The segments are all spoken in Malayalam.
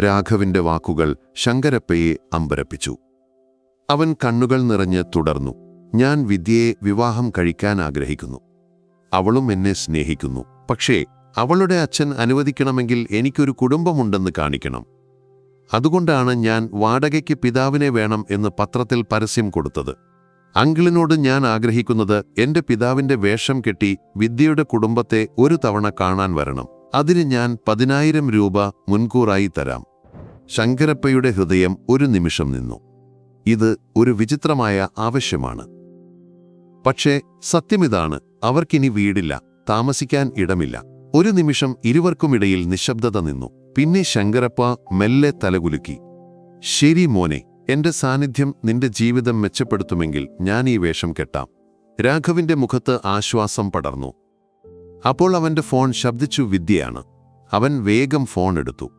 രാഘവിന്റെ വാക്കുകൾ ശങ്കരപ്പയെ അമ്പരപ്പിച്ചു. അവൻ കണ്ണുകൾ നിറഞ്ഞ് തുടർന്നു. ഞാൻ വിദ്യയെ വിവാഹം കഴിക്കാൻ ആഗ്രഹിക്കുന്നു. അവളും എന്നെ സ്നേഹിക്കുന്നു. പക്ഷേ അവളുടെ അച്ഛൻ അനുവദിക്കണമെങ്കിൽ എനിക്കൊരു കുടുംബമുണ്ടെന്ന് കാണിക്കണം. അതുകൊണ്ടാണ് ഞാൻ വാടകയ്ക്ക് പിതാവിനെ വേണം എന്ന് പത്രത്തിൽ പരസ്യം കൊടുത്തത്. അങ്കിളിനോട് ഞാൻ ആഗ്രഹിക്കുന്നത് എന്റെ പിതാവിന്റെ വേഷം കെട്ടി വിദ്യയുടെ കുടുംബത്തെ ഒരു തവണ കാണാൻ വരണം. അതിന് ഞാൻ പതിനായിരം രൂപ മുൻകൂറായി തരാം. ശങ്കരപ്പയുടെ ഹൃദയം ഒരു നിമിഷം നിന്നു. ഇത് ഒരു വിചിത്രമായ ആവശ്യമാണ്. പക്ഷേ സത്യമിതാണ് അവർക്കിനി വീടില്ല താമസിക്കാൻ ഇടമില്ല. ഒരു നിമിഷം ഇരുവർക്കുമിടയിൽ നിശബ്ദത നിന്നു. പിന്നെ ശങ്കരപ്പ മെല്ലെ തലകുലുക്കി. ശരി മോനെ എന്റെ സാന്നിധ്യം നിന്റെ ജീവിതം മെച്ചപ്പെടുത്തുമെങ്കിൽ ഞാൻ ഈ വേഷം കെട്ടാം. രാഘവിന്റെ മുഖത്ത് ആശ്വാസം പടർന്നു. അപ്പോൾ അവന്റെ ഫോൺ ശബ്ദിച്ചു വിദ്യയാണ്. അവൻ വേഗം ഫോൺ എടുത്തു.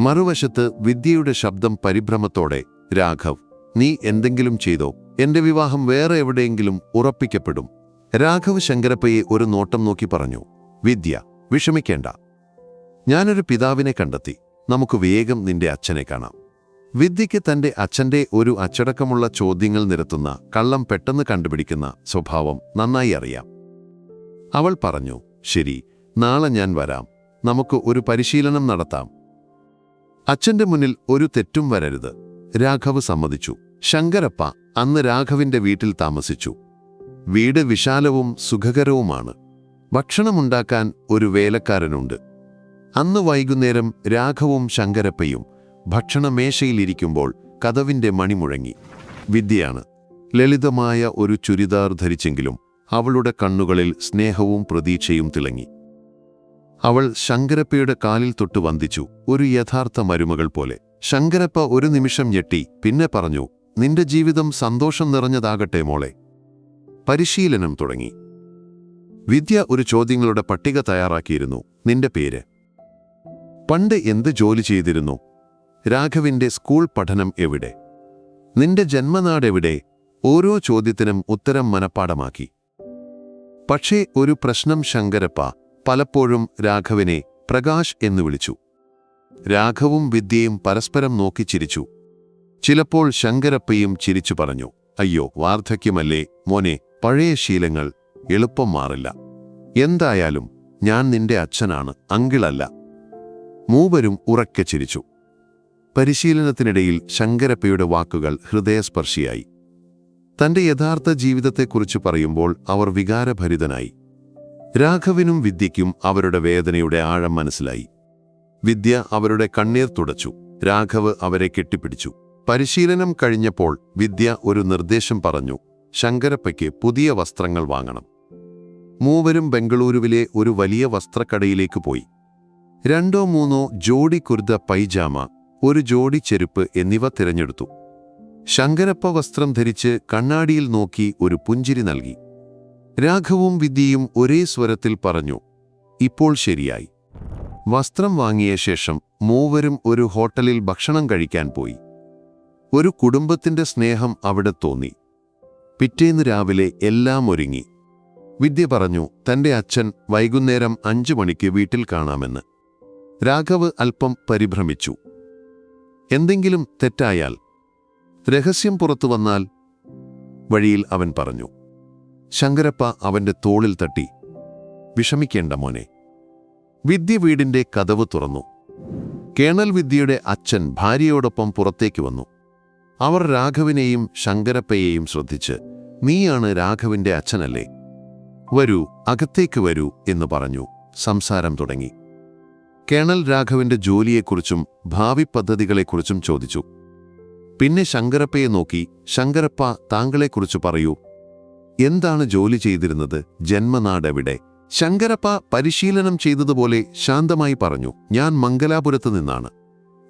മറുവശത്ത് വിദ്യയുടെ ശബ്ദം പരിഭ്രമത്തോടെ രാഘവ് നീ എന്തെങ്കിലും ചെയ്തോ? എന്റെ വിവാഹം വേറെ എവിടെയെങ്കിലും ഉറപ്പിക്കപ്പെടും. രാഘവ് ശങ്കരപ്പയെ ഒരു നോട്ടം നോക്കി പറഞ്ഞു വിദ്യ വിഷമിക്കേണ്ട. ഞാനൊരു പിതാവിനെ കണ്ടെത്തി. നമുക്ക് വേഗം നിന്റെ അച്ഛനെ കാണാം. വിദ്യയ്ക്ക് തന്റെ അച്ഛന്റെ ഒരു അച്ചടക്കമുള്ള ചോദ്യങ്ങൾ നിരത്തുന്ന കള്ളം പെട്ടെന്ന് കണ്ടുപിടിക്കുന്ന സ്വഭാവം നന്നായി അറിയാം. അവൾ പറഞ്ഞു ശരി നാളെ ഞാൻ വരാം. നമുക്ക് ഒരു പരിശീലനം നടത്താം. അച്ഛന്റെ മുന്നിൽ ഒരു തെറ്റും വരരുത്. രാഘവ് സമ്മതിച്ചു. ശങ്കരപ്പ അന്ന് രാഘവിന്റെ വീട്ടിൽ താമസിച്ചു. വീട് വിശാലവും സുഖകരവുമാണ്. ഭക്ഷണമുണ്ടാക്കാൻ ഒരു വേലക്കാരനുണ്ട്. അന്ന് വൈകുന്നേരം രാഘവും ശങ്കരപ്പയും ഭക്ഷണമേശയിലിരിക്കുമ്പോൾ കഥവിന്റെ മണിമുഴങ്ങി വിദ്യയാണ്. ലളിതമായ ഒരു ചുരിദാർ ധരിച്ചെങ്കിലും അവളുടെ കണ്ണുകളിൽ സ്നേഹവും പ്രതീക്ഷയും തിളങ്ങി. അവൾ ശങ്കരപ്പയുടെ കാലിൽ തൊട്ട് വന്ദിച്ചു ഒരു യഥാർത്ഥ മരുമകൾ പോലെ. ശങ്കരപ്പ ഒരു നിമിഷം ഞെട്ടി പിന്നെ പറഞ്ഞു നിന്റെ ജീവിതം സന്തോഷം നിറഞ്ഞതാകട്ടെ മോളെ. പരിശീലനം തുടങ്ങി. വിദ്യ ഒരു ചോദ്യങ്ങളുടെ പട്ടിക തയ്യാറാക്കിയിരുന്നു നിന്റെ പേര്? പണ്ട് എന്ത് ജോലി ചെയ്തിരുന്നു? രാഘവിന്റെ സ്കൂൾ പഠനം എവിടെ? നിന്റെ ജന്മനാടെവിടെ? ഓരോ ചോദ്യത്തിനും ഉത്തരം മനപ്പാടമാക്കി. പക്ഷേ ഒരു പ്രശ്നം ശങ്കരപ്പ പലപ്പോഴും രാഘവനെ പ്രകാശ് എന്ന് വിളിച്ചു. രാഘവും വിദ്യയും പരസ്പരം നോക്കി ചിരിച്ചു. ചിലപ്പോൾ ശങ്കരപ്പയും ചിരിച്ചു പറഞ്ഞു അയ്യോ വാർദ്ധക്യമല്ലേ മോനെ പഴയ ശീലങ്ങൾ എളുപ്പം മാറില്ല. എന്തായാലും ഞാൻ നിന്റെ അച്ഛനാണ് അങ്കിളല്ല. മൂവരും ഉറക്കെ ചിരിച്ചു. പരിശീലനത്തിനിടയിൽ ശങ്കരപ്പയുടെ വാക്കുകൾ ഹൃദയസ്പർശിയായി. തന്റെ യഥാർത്ഥ ജീവിതത്തെക്കുറിച്ച് പറയുമ്പോൾ അവർ വികാരഭരിതനായി. രാഘവിനും വിദ്യയ്ക്കും അവരുടെ വേദനയുടെ ആഴം മനസ്സിലായി. വിദ്യ അവരുടെ കണ്ണീർ തുടച്ചു. രാഘവ് അവരെ കെട്ടിപ്പിടിച്ചു. പരിശീലനം കഴിഞ്ഞപ്പോൾ വിദ്യ ഒരു നിർദ്ദേശം പറഞ്ഞു ശങ്കരപ്പയ്ക്ക് പുതിയ വസ്ത്രങ്ങൾ വാങ്ങണം. മൂവരും ബംഗളൂരുവിലെ ഒരു വലിയ വസ്ത്രക്കടയിലേക്ക് പോയി. രണ്ടോ മൂന്നോ ജോഡി കുർദ പൈജാമ ഒരു ജോഡി ചെരുപ്പ് എന്നിവ തിരഞ്ഞെടുത്തു. ശങ്കരപ്പ വസ്ത്രം ധരിച്ച് കണ്ണാടിയിൽ നോക്കി ഒരു പുഞ്ചിരി നൽകി. രാഘവും വിദ്യയും ഒരേ സ്വരത്തിൽ പറഞ്ഞു ഇപ്പോൾ ശരിയായി. വസ്ത്രം വാങ്ങിയ ശേഷം മൂവരും ഒരു ഹോട്ടലിൽ ഭക്ഷണം കഴിക്കാൻ പോയി. ഒരു കുടുംബത്തിന്റെ സ്നേഹം അവിടെ തോന്നി. പിറ്റേന്ന് രാവിലെ എല്ലാം ഒരുങ്ങി. വിദ്യ പറഞ്ഞു തന്റെ അച്ഛൻ വൈകുന്നേരം അഞ്ചു മണിക്ക് വീട്ടിൽ കാണാമെന്ന്. രാഘവ് അല്പം പരിഭ്രമിച്ചു. എന്തെങ്കിലും തെറ്റായാൽ രഹസ്യം പുറത്തു വന്നാൽ വഴിയിൽ അവൻ പറഞ്ഞു ശങ്കരപ്പ അവന്റെ തോളിൽ തട്ടി വിഷമിക്കേണ്ട മോനെ. വിദ്യ വീടിന്റെ കതവ് തുറന്നു. കേണൽ വിദ്യയുടെ അച്ഛൻ ഭാര്യയോടൊപ്പം പുറത്തേക്ക് വന്നു. അവർ രാഘവിനെയും ശങ്കരപ്പയെയും ശ്രദ്ധിച്ച് നീയാണ് രാഘവിന്റെ അച്ഛനല്ലേ? വരൂ അകത്തേക്ക് വരൂ എന്ന് പറഞ്ഞു. സംസാരം തുടങ്ങി. കേണൽ രാഘവിന്റെ ജോലിയെക്കുറിച്ചും ഭാവി പദ്ധതികളെക്കുറിച്ചും ചോദിച്ചു. പിന്നെ ശങ്കരപ്പയെ നോക്കി ശങ്കരപ്പ താങ്കളെക്കുറിച്ച് പറയൂ. എന്താണ് ജോലി ചെയ്തിരുന്നത്? ജന്മനാടെവിടെ? ശങ്കരപ്പ പരിശീലനം ചെയ്തതുപോലെ ശാന്തമായി പറഞ്ഞു ഞാൻ മംഗലാപുരത്ത് നിന്നാണ്.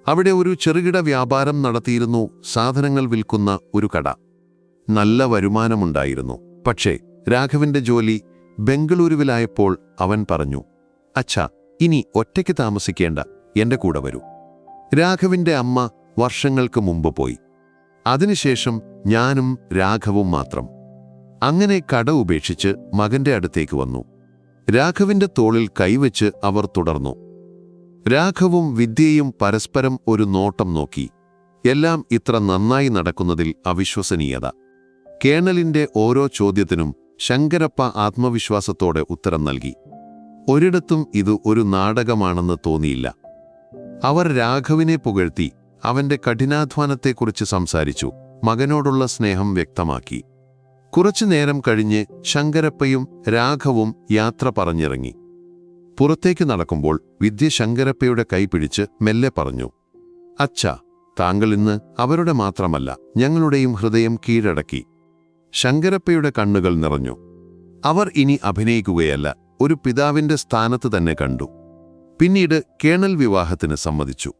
അവിടെ ഒരു ചെറുകിട വ്യാപാരം നടത്തിയിരുന്നു സാധനങ്ങൾ വിൽക്കുന്ന ഒരു കട. നല്ല വരുമാനമുണ്ടായിരുന്നു. പക്ഷേ രാഘവന്റെ ജോലി ബംഗളൂരുവിലായപ്പോൾ അവൻ പറഞ്ഞു അച്ഛ ഇനി ഒറ്റയ്ക്ക് താമസിക്കേണ്ട എന്റെ കൂടെ വരൂ. രാഘവിന്റെ അമ്മ വർഷങ്ങൾക്ക് മുമ്പ് പോയി. അതിനുശേഷം ഞാനും രാഘവും മാത്രം. അങ്ങനെ കട ഉപേക്ഷിച്ച് മകന്റെ അടുത്തേക്ക് വന്നു. രാഘവിന്റെ തോളിൽ കൈവച്ച് അവർ തുടർന്നു. രാഘവും വിദ്യയും പരസ്പരം ഒരു നോട്ടം നോക്കി. എല്ലാം ഇത്ര നന്നായി നടക്കുന്നതിൽ അവിശ്വസനീയത. കേണലിന്റെ ഓരോ ചോദ്യത്തിനും ശങ്കരപ്പ ആത്മവിശ്വാസത്തോടെ ഉത്തരം നൽകി. ഒരിടത്തും ഇത് ഒരു നാടകമാണെന്ന് തോന്നിയില്ല. അവർ രാഘവിനെ പുകഴ്ത്തി അവന്റെ കഠിനാധ്വാനത്തെക്കുറിച്ച് സംസാരിച്ചു. മകനോടുള്ള സ്നേഹം വ്യക്തമാക്കി. കുറച്ചു നേരം കഴിഞ്ഞ് ശങ്കരപ്പയും രാഘവും യാത്ര പറഞ്ഞിറങ്ങി. പുറത്തേക്ക് നടക്കുമ്പോൾ വിദ്യ ശങ്കരപ്പയുടെ കൈ പിടിച്ച് മെല്ലെ പറഞ്ഞു. അച്ഛ താങ്കൾ ഇന്ന് അവരുടെ മാത്രമല്ല ഞങ്ങളുടെയും ഹൃദയം കീഴടക്കി. ശങ്കരപ്പയുടെ കണ്ണുകൾ നിറഞ്ഞു. അവർ ഇനി അഭിനയിക്കുകയല്ല ഒരു പിതാവിന്റെ സ്ഥാനത്ത് തന്നെ കണ്ടു. പിന്നീട് കേണൽ വിവാഹത്തിന് സമ്മതിച്ചു.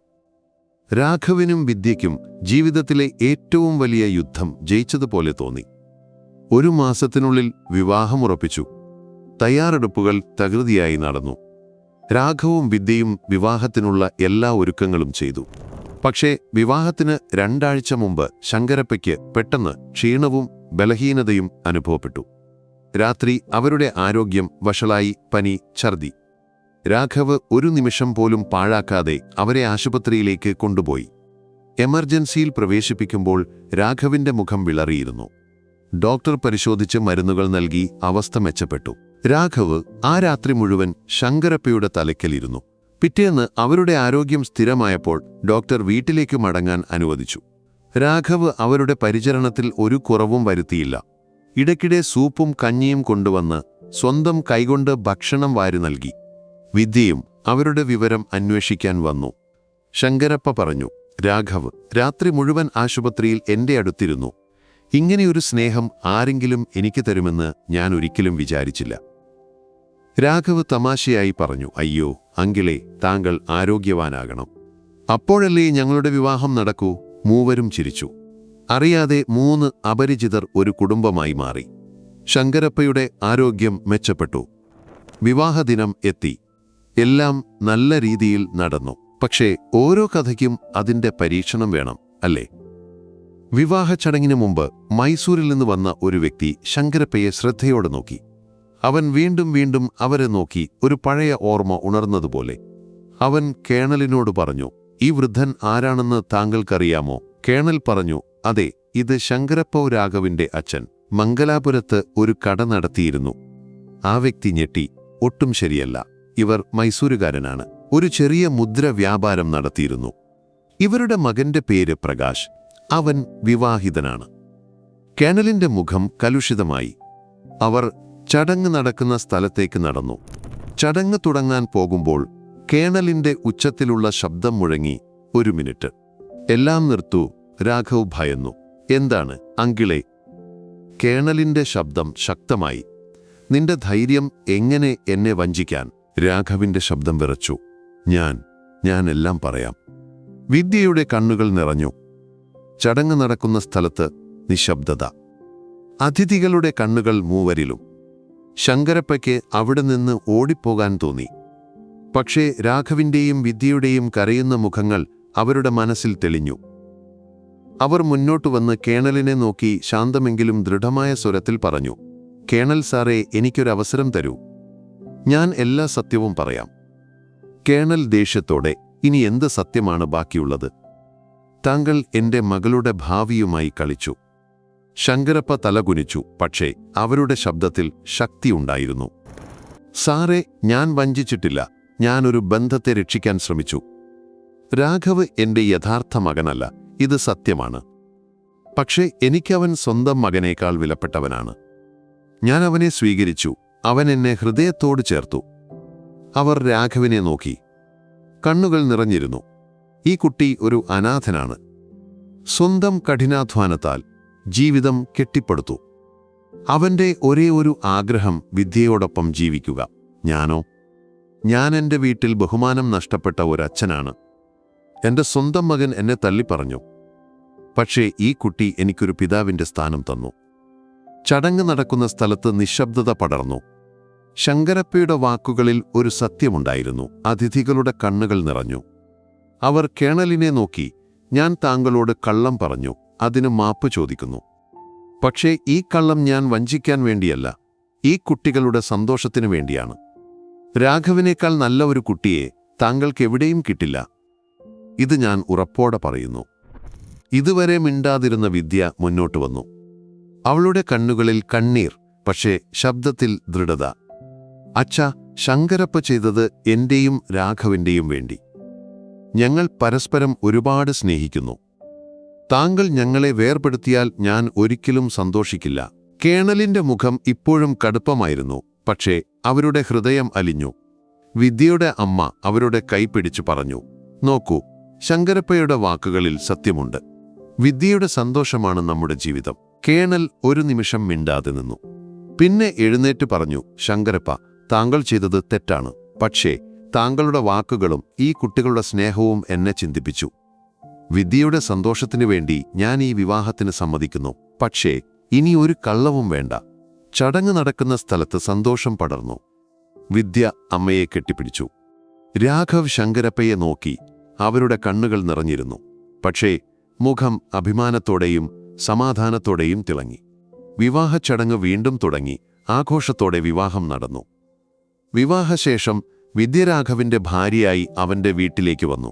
രാഘവിനും വിദ്യയ്ക്കും ജീവിതത്തിലെ ഏറ്റവും വലിയ യുദ്ധം ജയിച്ചതുപോലെ തോന്നി. ഒരു മാസത്തിനുള്ളിൽ വിവാഹമുറപ്പിച്ചു തയ്യാറെടുപ്പുകൾ തകൃതിയായി നടന്നു. രാഘവും വിദ്യയും വിവാഹത്തിനുള്ള എല്ലാ ഒരുക്കങ്ങളും ചെയ്തു. പക്ഷേ വിവാഹത്തിന് രണ്ടാഴ്ച മുമ്പ് ശങ്കരപ്പയ്ക്ക് പെട്ടെന്ന് ക്ഷീണവും ബലഹീനതയും അനുഭവപ്പെട്ടു. രാത്രി അവരുടെ ആരോഗ്യം വഷളായി പനി ഛർദി. രാഘവ് ഒരു നിമിഷം പോലും പാഴാക്കാതെ അവരെ ആശുപത്രിയിലേക്ക് കൊണ്ടുപോയി. എമർജൻസിയിൽ പ്രവേശിപ്പിക്കുമ്പോൾ രാഘവിന്റെ മുഖം വിളറിയിരുന്നു. ഡോക്ടർ പരിശോധിച്ച് മരുന്നുകൾ നൽകി അവസ്ഥ മെച്ചപ്പെട്ടു. രാഘവ് ആ രാത്രി മുഴുവൻ ശങ്കരപ്പയുടെ തലയ്ക്കലിരുന്നു. പിറ്റേന്ന് അവരുടെ ആരോഗ്യം സ്ഥിരമായപ്പോൾ ഡോക്ടർ വീട്ടിലേക്ക് മടങ്ങാൻ അനുവദിച്ചു. രാഘവ് അവരുടെ പരിചരണത്തിൽ ഒരു കുറവും വരുത്തിയില്ല. ഇടയ്ക്കിടെ സൂപ്പും കഞ്ഞിയും കൊണ്ടുവന്ന് സ്വന്തം കൈകൊണ്ട് ഭക്ഷണം വാരി നൽകി. വിദ്യയും അവരുടെ വിവരം അന്വേഷിക്കാൻ വന്നു. ശങ്കരപ്പ പറഞ്ഞു രാഘവ് രാത്രി മുഴുവൻ ആശുപത്രിയിൽ എന്റെ അടുത്തിരുന്നു. ഇങ്ങനെയൊരു സ്നേഹം ആരെങ്കിലും എനിക്ക് തരുമെന്ന് ഞാൻ ഒരിക്കലും വിചാരിച്ചില്ല രാഘവ് തമാശയായി പറഞ്ഞു അയ്യോ അങ്കിളെ താങ്കൾ ആരോഗ്യവാനാകണം. അപ്പോഴല്ലേ ഞങ്ങളുടെ വിവാഹം നടക്കൂ മൂവരും ചിരിച്ചു. അറിയാതെ മൂന്ന് അപരിചിതർ ഒരു കുടുംബമായി മാറി. ശങ്കരപ്പയുടെ ആരോഗ്യം മെച്ചപ്പെട്ടു. വിവാഹദിനം എത്തി. എല്ലാം നല്ല രീതിയിൽ നടന്നു. പക്ഷേ ഓരോ കഥയ്ക്കും അതിന്റെ പരീക്ഷണം വേണം അല്ലേ? വിവാഹ ചടങ്ങിന് മുമ്പ് മൈസൂരിൽ നിന്ന് വന്ന ഒരു വ്യക്തി ശങ്കരപ്പയെ ശ്രദ്ധയോടെ നോക്കി. അവൻ വീണ്ടും വീണ്ടും അവരെ നോക്കി ഒരു പഴയ ഓർമ്മ ഉണർന്നതുപോലെ. അവൻ കേണലിനോട് പറഞ്ഞു ഈ വൃദ്ധൻ ആരാണെന്ന് താങ്കൾക്കറിയാമോ? കേണൽ പറഞ്ഞു അതെ ഇത് ശങ്കരപ്പ രാഘവിന്റെ അച്ഛൻ. മംഗലാപുരത്ത് ഒരു കട നടത്തിയിരുന്നു. ആ വ്യക്തി ഞെട്ടി ഒട്ടും ശരിയല്ല. ഇവർ മൈസൂരുകാരനാണ്. ഒരു ചെറിയ മുദ്ര വ്യാപാരം നടത്തിയിരുന്നു. ഇവരുടെ മകന്റെ പേര് പ്രകാശ്. അവൻ വിവാഹിതനാണ്. കേണലിന്റെ മുഖം കലുഷിതമായി. അവർ ചടങ്ങ് നടക്കുന്ന സ്ഥലത്തേക്ക് നടന്നു. ചടങ്ങ് തുടങ്ങാൻ പോകുമ്പോൾ കേണലിന്റെ ഉച്ചത്തിലുള്ള ശബ്ദം മുഴങ്ങി ഒരു മിനിറ്റ്. എല്ലാം നിർത്തു. രാഘവ് ഭയന്നു. എന്താണ് അങ്കിളെ? കേണലിന്റെ ശബ്ദം ശക്തമായി. നിന്റെ ധൈര്യം എങ്ങനെ എന്നെ വഞ്ചിക്കാൻ? രാഘവിന്റെ ശബ്ദം വിറച്ചു. ഞാൻ ഞാൻ എല്ലാം പറയാം. വിദ്യയുടെ കണ്ണുകൾ നിറഞ്ഞു. ചടങ്ങ് നടക്കുന്ന സ്ഥലത്ത് നിശബ്ദത. അതിഥികളുടെ കണ്ണുകൾ മൂവരിലും. ശങ്കരപ്പയ്ക്ക് അവിടെ നിന്ന് ഓടിപ്പോകാൻ തോന്നി. പക്ഷേ രാഘവിന്റെയും വിദ്യയുടെയും കരയുന്ന മുഖങ്ങൾ അവരുടെ മനസ്സിൽ തെളിഞ്ഞു. അവർ മുന്നോട്ടു വന്ന് കേണലിനെ നോക്കി ശാന്തമെങ്കിലും ദൃഢമായ സ്വരത്തിൽ പറഞ്ഞു കേണൽ സാറേ എനിക്കൊരവസരം തരൂ. ഞാൻ എല്ലാ സത്യവും പറയാം. കേണൽ ദേഷ്യത്തോടെ ഇനി എന്ത് സത്യമാണ് ബാക്കിയുള്ളത്? താങ്കൾ എന്റെ മകളുടെ ഭാവിയുമായി കളിച്ചു. ശങ്കരപ്പ തലകുനിച്ചു പക്ഷേ അവരുടെ ശബ്ദത്തിൽ ശക്തിയുണ്ടായിരുന്നു സാറേ ഞാൻ വഞ്ചിച്ചിട്ടില്ല. ഞാനൊരു ബന്ധത്തെ രക്ഷിക്കാൻ ശ്രമിച്ചു. രാഘവ് എന്റെ യഥാർത്ഥ മകനല്ല. ഇത് സത്യമാണ്. പക്ഷേ എനിക്കവൻ സ്വന്തം മകനേക്കാൾ വിലപ്പെട്ടവനാണ്. ഞാൻ അവനെ സ്വീകരിച്ചു. അവൻ എന്നെ ഹൃദയത്തോട് ചേർത്തു. അവർ രാഘവിനെ നോക്കി. കണ്ണുകൾ നിറഞ്ഞിരുന്നു. ഈ കുട്ടി ഒരു അനാഥനാണ്. സ്വന്തം കഠിനാധ്വാനത്താൽ ജീവിതം കെട്ടിപ്പടുത്തു. അവന്റെ ഒരേ ഒരു ആഗ്രഹം വിദ്യയോടൊപ്പം ജീവിക്കുക. ഞാനോ? ഞാൻ എന്റെ വീട്ടിൽ ബഹുമാനം നഷ്ടപ്പെട്ട ഒരച്ഛനാണ്. എന്റെ സ്വന്തം മകൻ എന്നെ തള്ളിപ്പറഞ്ഞു പക്ഷേ ഈ കുട്ടി എനിക്കൊരു പിതാവിന്റെ സ്ഥാനം തന്നു. ചടങ്ങ് നടക്കുന്ന സ്ഥലത്ത് നിശബ്ദത പടർന്നു. ശങ്കരപ്പയുടെ വാക്കുകളിൽ ഒരു സത്യമുണ്ടായിരുന്നു. അതിഥികളുടെ കണ്ണുകൾ നിറഞ്ഞു. അവർ കേണലിനെ നോക്കി ഞാൻ താങ്കളോട് കള്ളം പറഞ്ഞു അതിന് മാപ്പ് ചോദിക്കുന്നു. പക്ഷേ ഈ കള്ളം ഞാൻ വഞ്ചിക്കാൻ വേണ്ടിയല്ല ഈ കുട്ടികളുടെ സന്തോഷത്തിനു വേണ്ടിയാണ്. രാഘവിനേക്കാൾ നല്ല ഒരു കുട്ടിയെ താങ്കൾക്ക് എവിടെയും കിട്ടില്ല. ഇത് ഞാൻ ഉറപ്പോടെ പറയുന്നു. ഇതുവരെ മിണ്ടാതിരുന്ന വിദ്യ മുന്നോട്ട് വന്നു. അവളുടെ കണ്ണുകളിൽ കണ്ണീർ പക്ഷേ ശബ്ദത്തിൽ ദൃഢത. അച്ഛ ശങ്കരപ്പ ചെയ്തത് എന്റെയും രാഘവിന്റെയും വേണ്ടി. ഞങ്ങൾ പരസ്പരം ഒരുപാട് സ്നേഹിക്കുന്നു. താങ്കൾ ഞങ്ങളെ വേർപെടുത്തിയാൽ ഞാൻ ഒരിക്കലും സന്തോഷിക്കില്ല. കേണലിന്റെ മുഖം ഇപ്പോഴും കടുപ്പമായിരുന്നു പക്ഷേ അവരുടെ ഹൃദയം അലിഞ്ഞു. വിദ്യയുടെ അമ്മ അവരുടെ കൈപിടിച്ചു പറഞ്ഞു നോക്കൂ ശങ്കരപ്പയുടെ വാക്കുകളിൽ സത്യമുണ്ട്. വിദ്യയുടെ സന്തോഷമാണ് നമ്മുടെ ജീവിതം. കേണൽ ഒരു നിമിഷം മിണ്ടാതെ നിന്നു. പിന്നെ എഴുന്നേറ്റ് പറഞ്ഞു ശങ്കരപ്പ താങ്കൾ ചെയ്തത് തെറ്റാണ്. പക്ഷേ താങ്കളുടെ വാക്കുകളും ഈ കുട്ടികളുടെ സ്നേഹവും എന്നെ ചിന്തിപ്പിച്ചു. വിദ്യയുടെ സന്തോഷത്തിനു വേണ്ടി ഞാൻ ഈ വിവാഹത്തിന് സമ്മതിക്കുന്നു. പക്ഷേ ഇനി ഒരു കള്ളവും വേണ്ട. ചടങ്ങ് നടക്കുന്ന സ്ഥലത്ത് സന്തോഷം പടർന്നു. വിദ്യ അമ്മയെ കെട്ടിപ്പിടിച്ചു. രാഘവ് ശങ്കരപ്പയെ നോക്കി അവരുടെ കണ്ണുകൾ നിറഞ്ഞിരുന്നു. പക്ഷേ മുഖം അഭിമാനത്തോടെയും സമാധാനത്തോടെയും തിളങ്ങി. വിവാഹച്ചടങ്ങ് വീണ്ടും തുടങ്ങി. ആഘോഷത്തോടെ വിവാഹം നടന്നു. വിവാഹശേഷം വിദ്യരാഘവിന്റെ ഭാര്യയായി അവന്റെ വീട്ടിലേക്ക് വന്നു.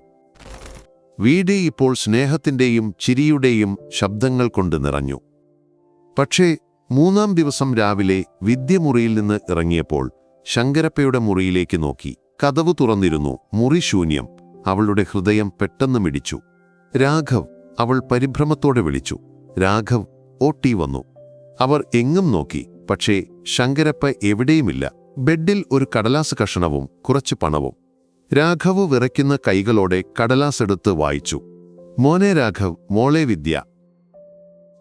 വീട് ഇപ്പോൾ സ്നേഹത്തിന്റെയും ചിരിയുടെയും ശബ്ദങ്ങൾ കൊണ്ട് നിറഞ്ഞു. പക്ഷേ മൂന്നാം ദിവസം രാവിലെ വിദ്യമുറിയിൽ നിന്ന് ഇറങ്ങിയപ്പോൾ ശങ്കരപ്പയുടെ മുറിയിലേക്ക് നോക്കി. കതവ് തുറന്നിരുന്നു. മുറി ശൂന്യം. അവളുടെ ഹൃദയം പെട്ടെന്ന് മിടിച്ചു. രാഘവ് അവൾ പരിഭ്രമത്തോടെ വിളിച്ചു. രാഘവ് ഓട്ടി വന്നു. അവർ എങ്ങും നോക്കി. പക്ഷേ ശങ്കരപ്പ എവിടെയുമില്ല. ബെഡിൽ ഒരു കടലാസ് കഷണവും കുറച്ച് പണവും. രാഘവ് വിറയ്ക്കുന്ന കൈകളോടെ കടലാസ് എടുത്ത് വായിച്ചു. മോനെ രാഘവ് മോളെ വിദ്യ.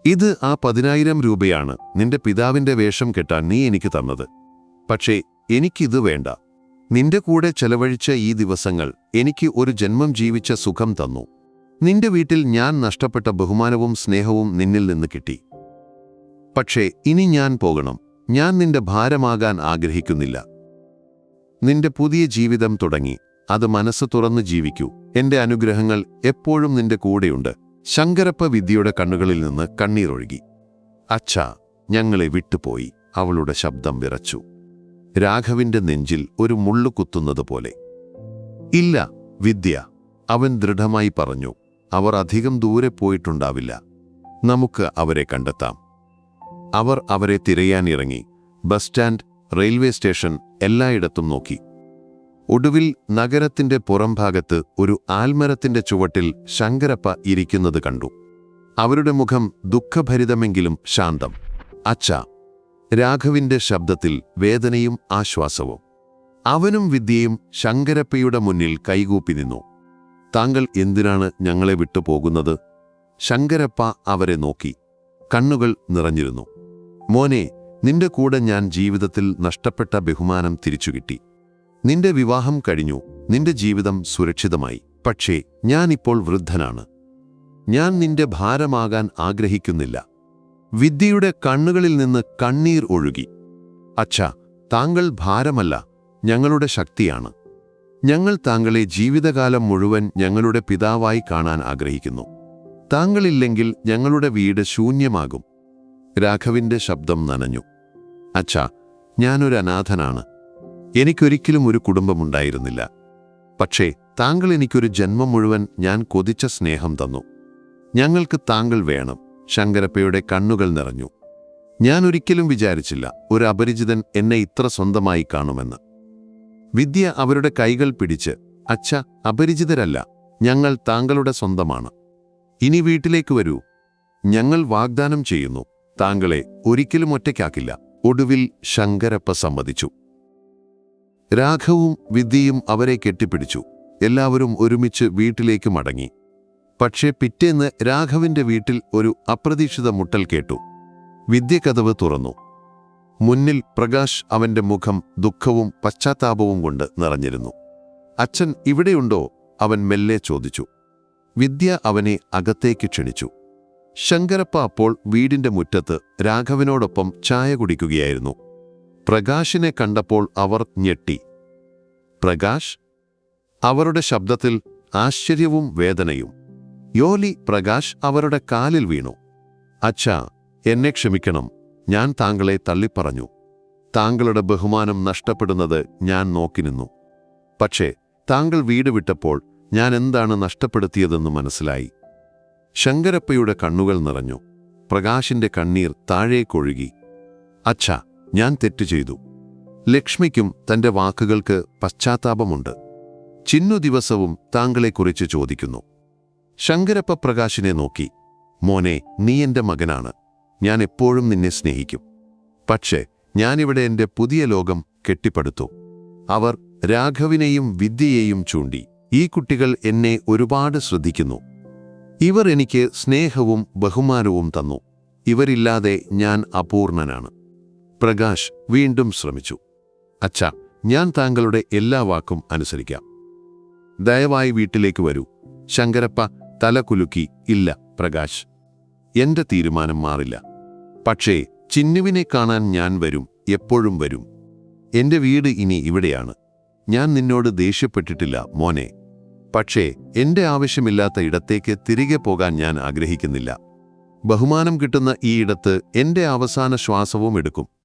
ഇത് ആ പതിനായിരം രൂപയാണ് നിന്റെ പിതാവിന്റെ വേഷം കെട്ടാൻ നീ എനിക്ക് തന്നത്. പക്ഷേ എനിക്കിത് വേണ്ട. നിന്റെ കൂടെ ചെലവഴിച്ച ഈ ദിവസങ്ങൾ എനിക്ക് ഒരു ജന്മം ജീവിച്ച സുഖം തന്നു. നിന്റെ വീട്ടിൽ ഞാൻ നഷ്ടപ്പെട്ട ബഹുമാനവും സ്നേഹവും നിന്നിൽ നിന്ന് കിട്ടി. പക്ഷേ ഇനി ഞാൻ പോകണം. ഞാൻ നിന്റെ ഭാരമാകാൻ ആഗ്രഹിക്കുന്നില്ല. നിന്റെ പുതിയ ജീവിതം തുടങ്ങി. അത് മനസ്സ് തുറന്ന് ജീവിക്കൂ. എന്റെ അനുഗ്രഹങ്ങൾ എപ്പോഴും നിന്റെ കൂടെയുണ്ട്. ശങ്കരപ്പ വിദ്യയുടെ കണ്ണുകളിൽ നിന്ന് കണ്ണീരൊഴുകി. അച്ഛ ഞങ്ങളെ വിട്ടുപോയി. അവളുടെ ശബ്ദം വിറച്ചു. രാഘവിന്റെ നെഞ്ചിൽ ഒരു മുള്ളു കുത്തുന്നതുപോലെ. ഇല്ല വിദ്യ അവൻ ദൃഢമായി പറഞ്ഞു. അവർ അധികം ദൂരെ പോയിട്ടുണ്ടാവില്ല. നമുക്ക് അവരെ കണ്ടെത്താം. അവർ അവരെ തിരയാൻ ഇറങ്ങി ബസ് സ്റ്റാൻഡ് റെയിൽവേ സ്റ്റേഷൻ എല്ലായിടത്തും നോക്കി. ഒടുവിൽ നഗരത്തിന്റെ പുറംഭാഗത്ത് ഒരു ആൽമരത്തിന്റെ ചുവട്ടിൽ ശങ്കരപ്പ ഇരിക്കുന്നത് കണ്ടു. അവരുടെ മുഖം ദുഃഖഭരിതമെങ്കിലും ശാന്തം. അച്ഛ. രാഘവിന്റെ ശബ്ദത്തിൽ വേദനയും ആശ്വാസവും. അവനും വിദ്യയും ശങ്കരപ്പയുടെ മുന്നിൽ കൈകൂപ്പി നിന്നു. താങ്കൾ എന്തിനാണ് ഞങ്ങളെ വിട്ടുപോകുന്നത്? ശങ്കരപ്പ അവരെ നോക്കി. കണ്ണുകൾ നിറഞ്ഞിരുന്നു. മോനെ നിന്റെ കൂടെ ഞാൻ ജീവിതത്തിൽ നഷ്ടപ്പെട്ട ബഹുമാനം തിരിച്ചുകിട്ടി. നിന്റെ വിവാഹം കഴിഞ്ഞു നിന്റെ ജീവിതം സുരക്ഷിതമായി. പക്ഷേ ഞാനിപ്പോൾ വൃദ്ധനാണ്. ഞാൻ നിന്റെ ഭാരമാകാൻ ആഗ്രഹിക്കുന്നില്ല. വിദ്യയുടെ കണ്ണുകളിൽ നിന്ന് കണ്ണീർ ഒഴുകി. അച്ഛ താങ്കൾ ഭാരമല്ല ഞങ്ങളുടെ ശക്തിയാണ്. ഞങ്ങൾ താങ്കളെ ജീവിതകാലം മുഴുവൻ ഞങ്ങളുടെ പിതാവായി കാണാൻ ആഗ്രഹിക്കുന്നു. താങ്കളില്ലെങ്കിൽ ഞങ്ങളുടെ വീട് ശൂന്യമാകും. രാഘവിന്റെ ശബ്ദം നനഞ്ഞു. അച്ഛാ ഞാനൊരു അനാഥനാണ് എനിക്കൊരിക്കലും ഒരു കുടുംബമുണ്ടായിരുന്നില്ല. പക്ഷേ താങ്കൾ എനിക്കൊരു ജന്മം മുഴുവൻ ഞാൻ കൊതിച്ച സ്നേഹം തന്നു. ഞങ്ങൾക്ക് താങ്കൾ വേണം. ശങ്കരപ്പയുടെ കണ്ണുകൾ നിറഞ്ഞു. ഞാൻ ഒരിക്കലും വിചാരിച്ചില്ല ഒരു അപരിചിതൻ എന്നെ ഇത്ര സ്വന്തമായി കാണുമെന്ന്. വിദ്യ അവരുടെ കൈകൾ പിടിച്ച് അച്ഛ അപരിചിതരല്ല. ഞങ്ങൾ താങ്കളുടെ സ്വന്തമാണ്. ഇനി വീട്ടിലേക്ക് വരൂ. ഞങ്ങൾ വാഗ്ദാനം ചെയ്യുന്നു. താങ്കളെ ഒരിക്കലും ഒറ്റയ്ക്കാക്കില്ല. ഒടുവിൽ ശങ്കരപ്പ സമ്മതിച്ചു. രാഘവും വിദ്യയും അവരെ കെട്ടിപ്പിടിച്ചു. എല്ലാവരും ഒരുമിച്ച് വീട്ടിലേക്ക് മടങ്ങി. പക്ഷേ പിറ്റേന്ന് രാഘവിന്റെ വീട്ടിൽ ഒരു അപ്രതീക്ഷിത മുട്ടൽ കേട്ടു. വിദ്യ കഥവ് തുറന്നു. മുന്നിൽ പ്രകാശ് അവന്റെ മുഖം ദുഃഖവും പശ്ചാത്താപവും കൊണ്ട് നിറഞ്ഞിരുന്നു. അച്ഛൻ ഇവിടെയുണ്ടോ? അവൻ മെല്ലെ ചോദിച്ചു. വിദ്യ അവനെ അകത്തേക്ക് ക്ഷണിച്ചു. ശങ്കരപ്പ അപ്പോൾ വീടിന്റെ മുറ്റത്ത് രാഘവനോടൊപ്പം ചായ കുടിക്കുകയായിരുന്നു. പ്രകാശിനെ കണ്ടപ്പോൾ അവർ ഞെട്ടി. പ്രകാശ് അവരുടെ ശബ്ദത്തിൽ ആശ്ചര്യവും വേദനയും. യോലി പ്രകാശ് അവരുടെ കാലിൽ വീണു. അച്ഛാ എന്നെ ക്ഷമിക്കണം ഞാൻ താങ്കളെ തള്ളിപ്പറഞ്ഞു. താങ്കളുടെ ബഹുമാനം നഷ്ടപ്പെടുന്നത് ഞാൻ നോക്കി നിന്നു. പക്ഷേ താങ്കൾ വീട് വിട്ടപ്പോൾ ഞാൻ എന്താണ് നഷ്ടപ്പെടുത്തിയതെന്ന് മനസ്സിലായി. ശങ്കരപ്പയുടെ കണ്ണുകൾ നിറഞ്ഞു. പ്രകാശിന്റെ കണ്ണീർ താഴേക്കൊഴുകി അച്ഛ ഞാൻ തെറ്റു ചെയ്തു. ലക്ഷ്മിക്കും തന്റെ വാക്കുകൾക്ക് പശ്ചാത്താപമുണ്ട്. ചിന്നു ദിവസവും താങ്കളെക്കുറിച്ച് ചോദിക്കുന്നു. ശങ്കരപ്പ പ്രകാശിനെ നോക്കി. മോനെ നീ എന്റെ മകനാണ്. ഞാൻ എപ്പോഴും നിന്നെ സ്നേഹിക്കും. പക്ഷേ ഞാനിവിടെ എന്റെ പുതിയ ലോകം കെട്ടിപ്പടുത്തു. അവർ രാഘവിനെയും വിദ്യയെയും ചൂണ്ടി. ഈ കുട്ടികൾ എന്നെ ഒരുപാട് ശ്രദ്ധിക്കുന്നു. ഇവർ എനിക്ക് സ്നേഹവും ബഹുമാനവും തന്നു. ഇവരില്ലാതെ ഞാൻ അപൂർണനാണ്. പ്രകാശ് വീണ്ടും ശ്രമിച്ചു. അച്ഛാ ഞാൻ താങ്കളുടെ എല്ലാ വാക്കും അനുസരിക്കാം. ദയവായി വീട്ടിലേക്ക് വരൂ. ശങ്കരപ്പ തലകുലുക്കി ഇല്ല പ്രകാശ്. എന്റെ തീരുമാനം മാറില്ല. പക്ഷേ ചിന്നുവിനെ കാണാൻ ഞാൻ വരും എപ്പോഴും വരും. എന്റെ വീട് ഇനി ഇവിടെയാണ്. ഞാൻ നിന്നോട് ദേഷ്യപ്പെട്ടിട്ടില്ല മോനെ. പക്ഷേ എന്റെ ആവശ്യമില്ലാത്ത ഇടത്തേക്ക് തിരികെ പോകാൻ ഞാൻ ആഗ്രഹിക്കുന്നില്ല. ബഹുമാനം കിട്ടുന്ന ഈ ഇടത്ത് എന്റെ അവസാന ശ്വാസവും എടുക്കും.